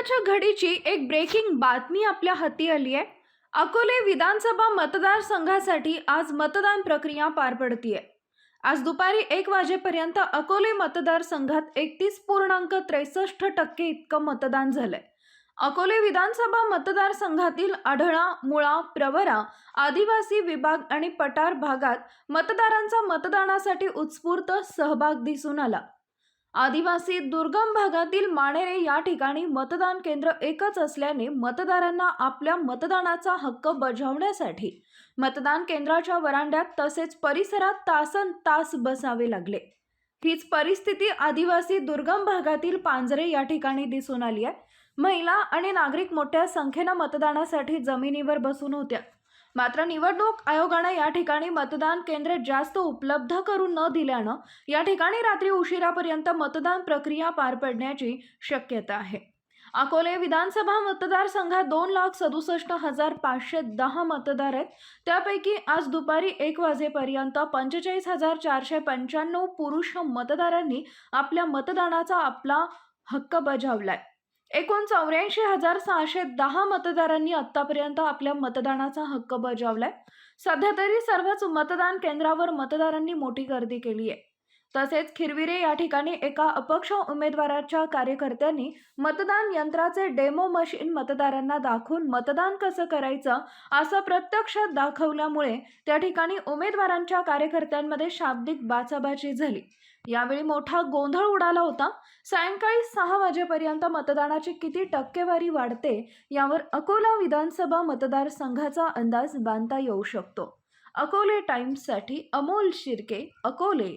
आत्ताच्या घडीची एक ब्रेकिंग बातमी आपल्या हाती आली आहे. अकोले विधानसभा मतदारसंघासाठी आज मतदान प्रक्रिया पार पडतीये. आज दुपारी एक वाजेपर्यंत अकोले मतदारसंघात एकतीस पूर्णांक त्रेसष्ट टक्के इतकं मतदान झालंय. अकोले विधानसभा मतदारसंघातील आढळा मुळा प्रवरा आदिवासी विभाग आणि पठार भागात मतदारांचा मतदानासाठी उत्स्फूर्त सहभाग दिसून आला. आदिवासी दुर्गम भागातील माणेरे या ठिकाणी मतदान केंद्र एकच असल्याने मतदारांना आपल्या मतदानाचा हक्क बजावण्यासाठी मतदान केंद्राच्या वरांड्यात तसेच परिसरात तासन तास बसावे लागले. हीच परिस्थिती आदिवासी दुर्गम भागातील पांजरे या ठिकाणी दिसून आली आहे. महिला आणि नागरिक मोठ्या संख्येनं मतदानासाठी जमिनीवर बसून होत्या. मात्र निवडणूक आयोगानं या ठिकाणी मतदान केंद्र जास्त उपलब्ध करून न दिल्यानं या ठिकाणी रात्री उशिरापर्यंत मतदान प्रक्रिया पार पडण्याची शक्यता आहे. अकोले विधानसभा मतदारसंघात दोन लाख सदुसष्ट हजार पाचशे दहा मतदार आहेत. त्यापैकी आज दुपारी एक वाजेपर्यंत पंचेचाळीस हजार चारशे पंच्याण्णव पुरुष मतदारांनी आपल्या मतदानाचा आपला हक्क बजावलाय. एकूण चौऱ्याऐंशी हजार सहाशे दहा मतदारांनी आतापर्यंत आपल्या मतदानाचा हक्क बजावलाय. सध्या तरी सर्वच मतदान केंद्रावर मतदारांनी मोठी गर्दी केली आहे. तसेच खिरविरे या ठिकाणी एका अपक्ष उमेदवाराच्या कार्यकर्त्यांनी मतदान यंत्राचे डेमो मशीन मतदारांना दाखवून मतदान कसं करायचं असं प्रत्यक्षात दाखवल्यामुळे त्या ठिकाणी उमेदवारांच्या कार्यकर्त्यांमध्ये शाब्दिक बाचाबाची झाली. यावेळी मोठा गोंधळ उडाला होता. सायंकाळी सहा वाजेपर्यंत मतदानाची किती टक्केवारी वाढते यावर अकोला विधानसभा मतदारसंघाचा अंदाज बांधता येऊ शकतो. अकोले टाइम्ससाठी अमोल शिर्के अकोले.